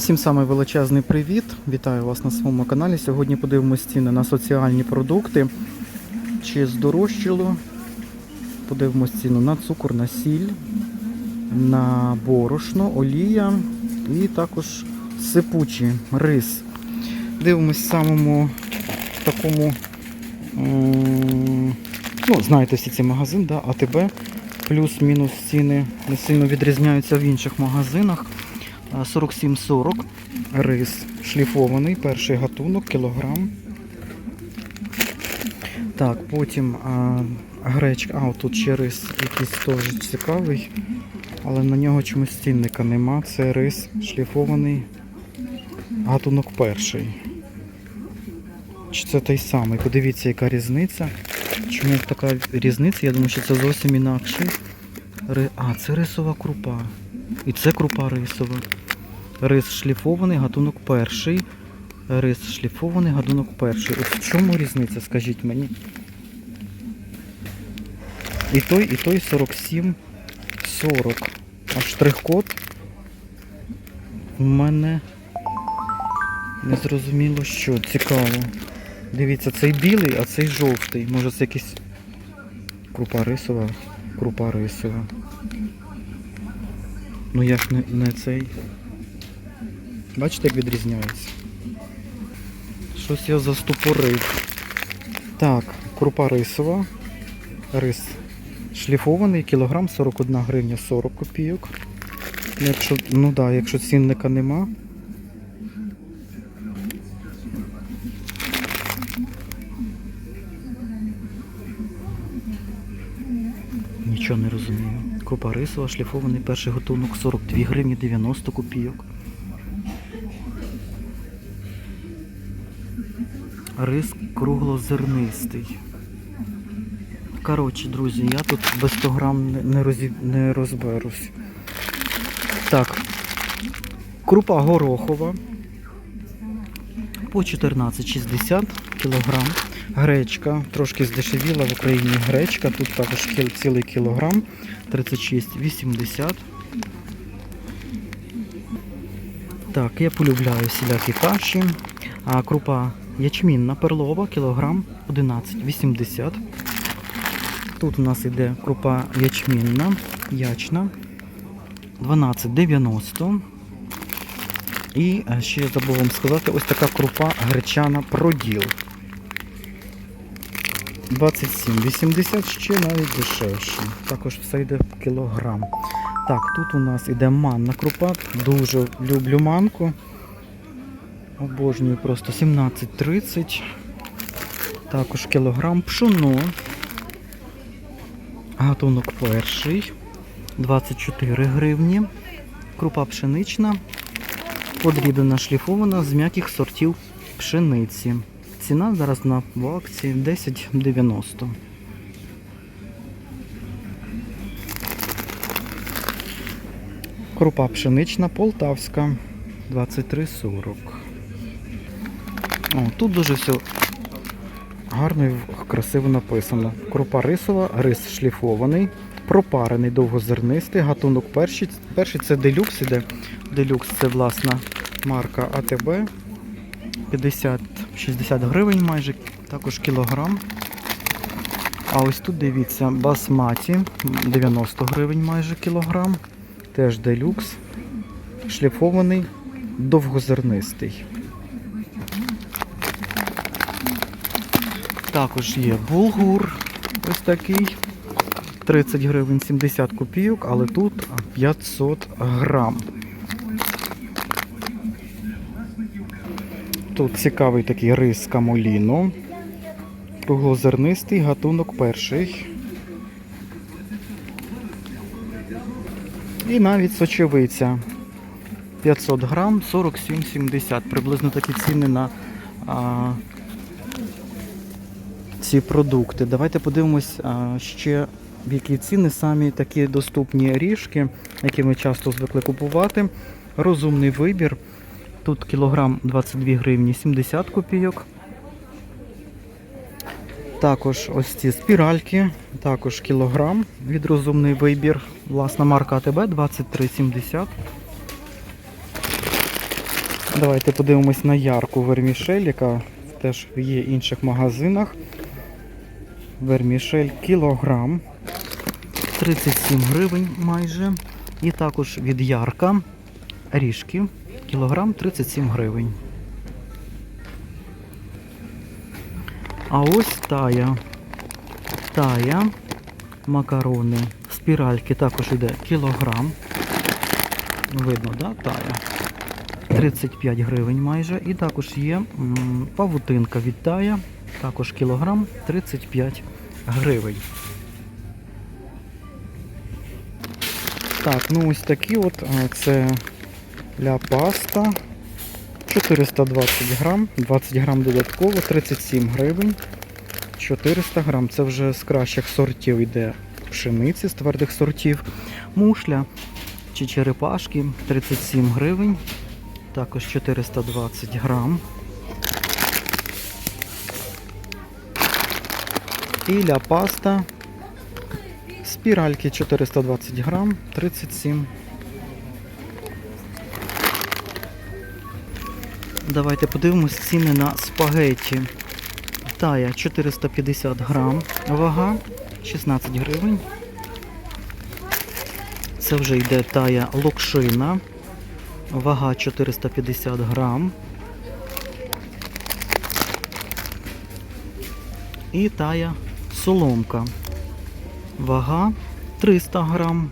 Всім самий величезний привіт! Вітаю вас на своєму каналі. Сьогодні подивимось ціни на соціальні продукти. Чи здорожчало? Подивимось ціну на цукор, на сіль, на борошно, олія і також сипучий рис. Дивимось самому такому, ну, знаєте, всі ці магазин, да, АТБ. Плюс-мінус ціни не сильно відрізняються в інших магазинах. А, 47,40 рис шліфований, перший гатунок, кілограм. Так, потім а, гречка, а тут ще рис якийсь теж цікавий, але на нього чомусь цінника нема. Це рис шліфований, гатунок перший. Чи це той самий? Подивіться, яка різниця. Чому така різниця? Я думаю, що це зовсім інакший. Ри... А, це рисова крупа. І це крупа рисова. Рис шліфований, гатунок перший. Рис шліфований, гатунок перший. От в чому різниця, скажіть мені? І той, і той 47 40. А штрих-код у мене не зрозуміло що. Цікаво. Дивіться, цей білий, а цей жовтий. Може це якийсь крупа рисова? Крупа рисова. Ну як не, не цей. Бачите, як відрізняється? Щось я застопорив. Так, крупа рисова. Рис шліфований, кілограм 41 гривня 40 копійок. Якщо, ну да, якщо цінника нема. Нічого не розумію. Крупа рисова, шліфований перший готунок 42 гривні 90 копійок. Рис круглозернистий. Коротше, друзі, я тут без 100 грам не, не, розі... не розберусь. Так. Крупа горохова по 14,60 кілограм. Гречка трошки здешевіла в Україні гречка. Тут також цілий кілограм 36,80. Так, я полюбляю всілякі каші. А крупа ячмінна перлова, кілограм 11,80. Тут у нас іде крупа ячмінна, ячна 12,90. І е, ще забув вам сказати, ось така крупа гречана проділ. 27,80 ще навіть дешевше. Також все йде в кілограм. Так, тут у нас іде манна крупа. Дуже люблю манку. Обожнюю просто 17,30. Також кілограм пшоно. Гатунок перший. 24 гривні. Крупа пшенична. Подрібна шліфована з м'яких сортів пшениці. Ціна зараз на в акції 10,90. Крупа пшенична полтавська 23,40. О, тут дуже все гарно і красиво написано. Крупа рисова, рис шліфований, пропарений, довгозернистий, гатунок перший. Перший це делюкс іде. Делюкс це власна марка АТБ. 50-60 гривень майже, також кілограм. А ось тут дивіться, басматі 90 гривень майже кілограм. Теж делюкс. Шліфований, довгозернистий. Також є булгур ось такий. 30 гривень 70 копійок, але тут 500 грам. Тут цікавий такий рис камоліно. Круглозернистий гатунок перший. І навіть сочевиця. 500 грам 47,70. Приблизно такі ціни на а, ці продукти. Давайте подивимось ще в які ціни самі такі доступні ріжки, які ми часто звикли купувати. Розумний вибір. Тут кілограм 22 гривні 70 копійок. Також ось ці спіральки, також кілограм від розумний вибір. Власна марка АТБ 23,70. Давайте подивимось на ярку вермішель, яка теж є в інших магазинах. Вермішель кілограм. 37 гривень майже. І також від ярка ріжки. Кілограм 37 гривень. А ось тая. Тая. Макарони. Спіральки також йде кілограм. Видно, да? Тая. 35 гривень майже. І також є павутинка від тая. Також кілограм 35 гривень. Так, ну ось такі от. Це ля паста. 420 грам, 20 грам додатково, 37 гривень. 400 грам. Це вже з кращих сортів йде пшениці, з твердих сортів. Мушля чи черепашки 37 гривень. Також 420 грам. І ля паста. Спіральки 420 грам, 37. Давайте подивимось ціни на спагетті. Тая 450 грам, вага 16 гривень. Це вже йде тая локшина. Вага 450 грам. І тая соломка. Вага 300 грам.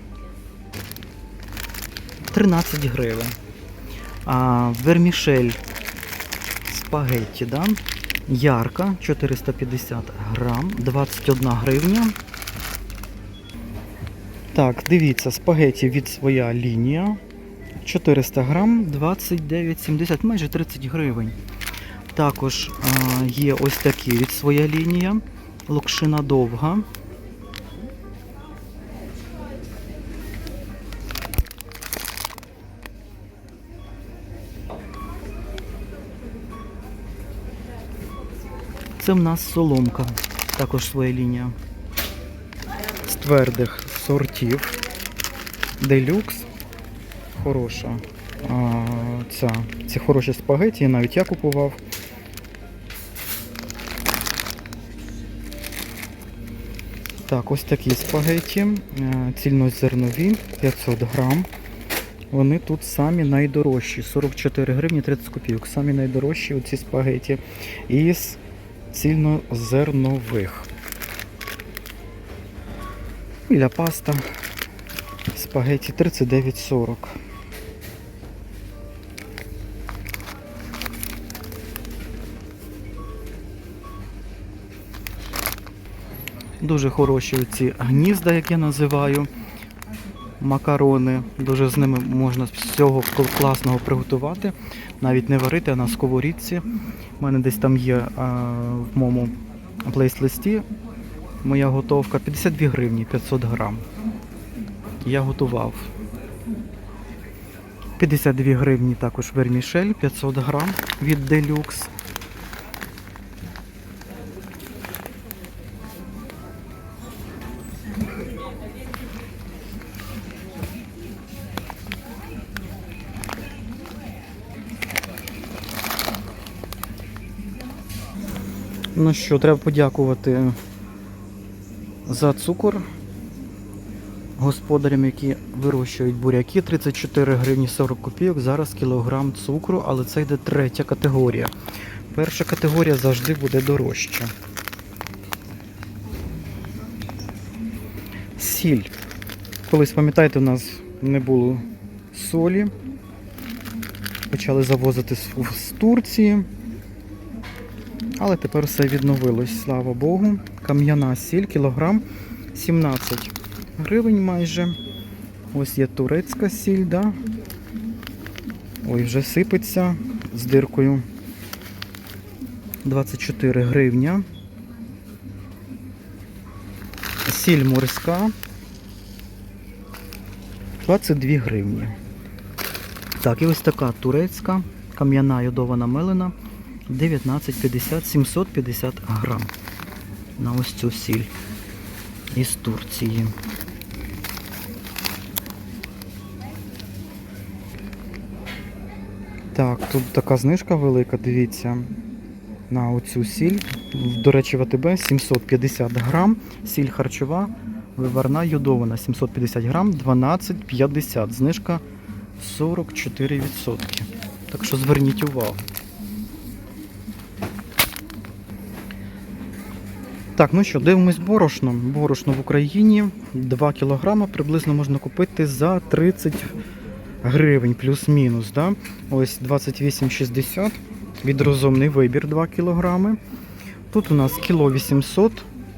13 гривень. А вермішель спагетті, да? Ярка 450 грам, 21 гривня. Так, дивіться, спагеті від своя лінія. 400 грам, 29,70, майже 30 гривень. Також а, є ось такі від своя лінія. Локшина довга. Це в нас соломка, також своя лінія. З твердих сортів. Делюкс. Хороша. А, ця, ці хороші спагеті, навіть я купував. Так, ось такі спагеті, е, цільнозернові, 500 грам. Вони тут самі найдорожчі. 44 гривні 30 копійок. Самі найдорожчі оці спагеті. Із цільнозернових. Біля паста. Спагеті 39,40. Дуже хороші ці гнізда, як я називаю. Макарони. Дуже з ними можна всього класного приготувати. Навіть не варити, а на сковорідці. У мене десь там є а, в моєму плейс-листі моя готовка 52 гривні 500 грам. Я готував. 52 гривні також вермішель 500 грам від Deluxe. Ну що, треба подякувати за цукор господарям, які вирощують буряки. 34 гривні 40 копійок. Зараз кілограм цукру, але це йде третя категорія. Перша категорія завжди буде дорожча. Сіль. Колись, пам'ятаєте, у нас не було солі. Почали завозити з Турції. Але тепер все відновилось, слава Богу. Кам'яна сіль, кілограм 17 гривень майже. Ось є турецька сіль, да? Ой, вже сипеться з диркою. 24 гривня. Сіль морська. 22 гривні. Так, і ось така турецька, кам'яна йодована мелена. 19,50, 750 грам на ось цю сіль із Турції. Так, тут така знижка велика, дивіться. На оцю сіль. До речі, в АТБ 750 грам. Сіль харчова, виварна йодована 750 грам, 12,50. Знижка 44%. Так що зверніть увагу. Так, ну що, дивимось борошно. Борошно в Україні 2 кг приблизно можна купити за 30 гривень плюс-мінус. Да? Ось 28,60. Відрозумний вибір 2 кг. Тут у нас кіло 800,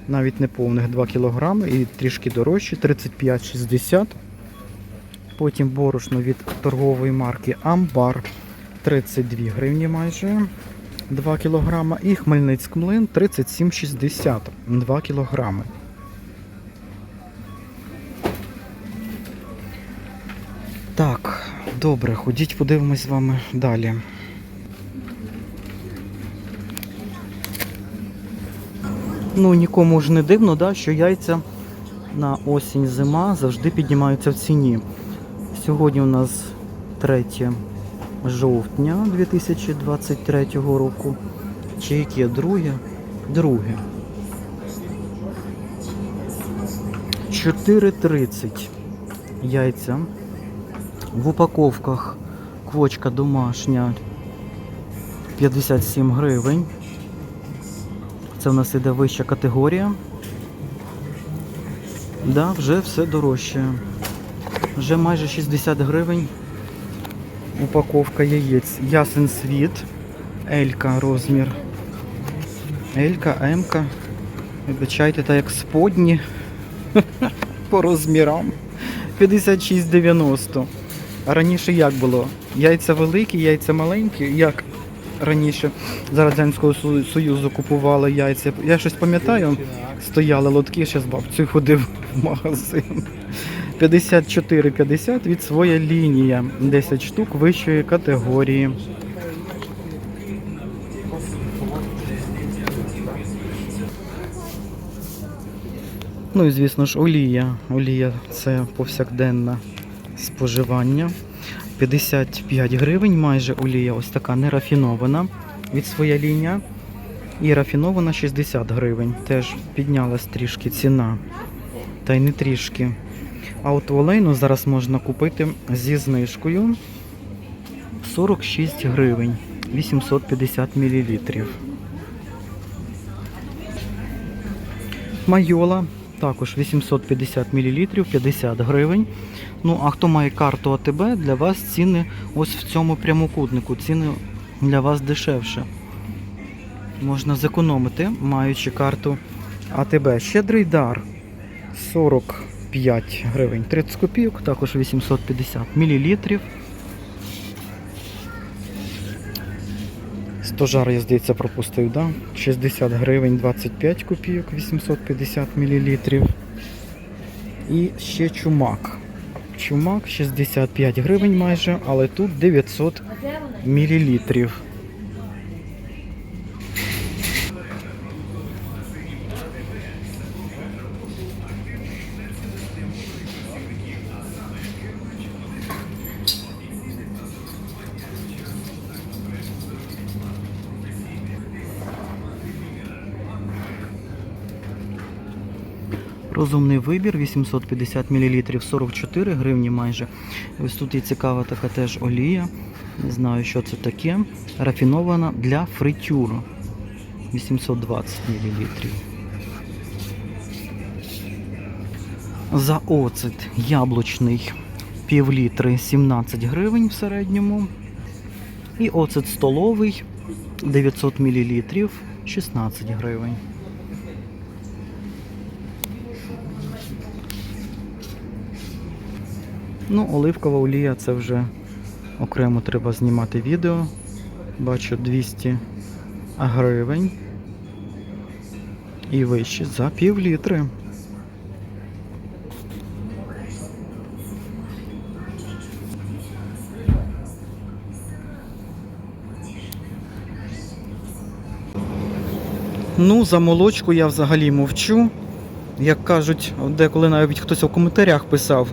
навіть не повних 2 кг і трішки дорожче 35,60. Потім борошно від торгової марки Амбар 32 гривні майже 2 кг. І Хмельницьк млин 37,60 2 кг. Так, добре, ходіть, подивимось з вами далі. Ну, нікому ж не дивно, да, що яйця на осінь зима завжди піднімаються в ціні. Сьогодні у нас 3 жовтня 2023 року. Чи яке друге? Друге. 4,30 яйця. В упаковках квочка домашня 57 гривень. Це в нас іде вища категорія. Да, вже все дорожче. Вже майже 60 гривень упаковка яєць. Ясен світ. Елька розмір. Елька, Емка. Вибачайте, так як сподні. По розмірам. 56,90. А раніше як було? Яйця великі, яйця маленькі. Як раніше за Радянського Союзу купували яйця? Я щось пам'ятаю, стояли лотки, ще з бабцею ходив в магазин. 54,50 від своя лінія. 10 штук вищої категорії. Ну і звісно ж, олія. Олія це повсякденне споживання. 55 гривень майже олія, ось така нерафінована від своя лінія. І рафінована 60 гривень. Теж піднялась трішки ціна. Та й не трішки. А от олейну зараз можна купити зі знижкою 46 гривень 850 мл. Майола також 850 мл 50 гривень. Ну, а хто має карту АТБ, для вас ціни ось в цьому прямокутнику. Ціни для вас дешевше. Можна зекономити, маючи карту АТБ. Щедрий дар 45 гривень 30 копійок, також 850 мл. Стожар, я здається, пропустив, да? 60 гривень 25 копійок, 850 мл. І ще чумак. Чумак 65 гривень майже, але тут 900 мл. Розумний вибір 850 мл 44 гривні майже. Ось тут є цікава така теж олія. Не знаю, що це таке. Рафінована для фритюру. 820 мл. За оцет яблучний пів літри 17 гривень в середньому. І оцет столовий 900 мл 16 гривень. Ну, оливкова олія це вже окремо треба знімати відео. Бачу 200 гривень. І вище за пів літри. Ну, за молочку я взагалі мовчу. Як кажуть, деколи навіть хтось у коментарях писав,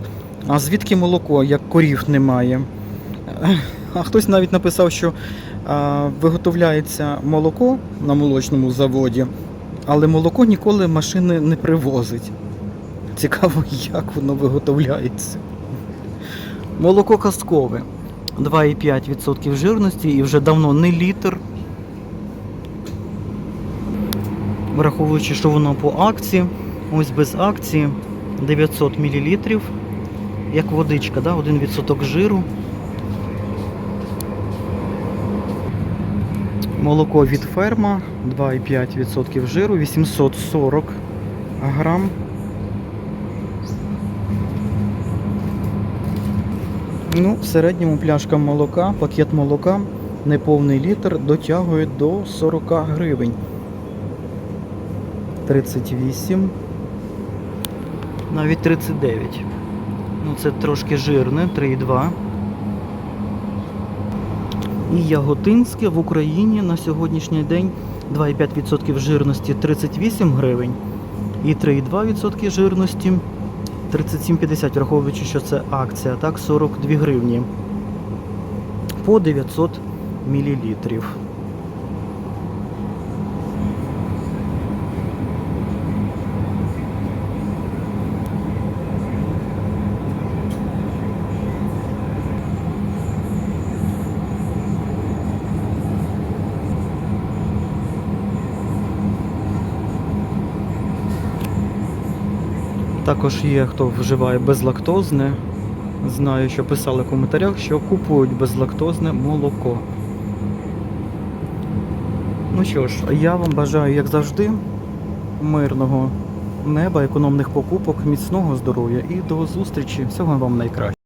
а звідки молоко, як корів немає? А хтось навіть написав, що а, виготовляється молоко на молочному заводі, але молоко ніколи машини не привозить. Цікаво, як воно виготовляється. Молоко казкове. 2,5% жирності і вже давно не літр. Враховуючи, що воно по акції, ось без акції 900 мл, як водичка, да? 1% жиру. Молоко від ферма 2,5% жиру, 840 грам. Ну, в середньому пляшка молока, пакет молока, неповний літр дотягує до 40 гривень. 38. Навіть 39. Це трошки жирне, 3,2. І яготинське в Україні на сьогоднішній день 2,5% жирності 38 гривень і 3,2% жирності 37,50, враховуючи, що це акція, так, 42 гривні по 900 мл. Також є, хто вживає безлактозне. Знаю, що писали в коментарях, що купують безлактозне молоко. Ну що ж, я вам бажаю, як завжди, мирного неба, економних покупок, міцного здоров'я і до зустрічі. Всього вам найкраще.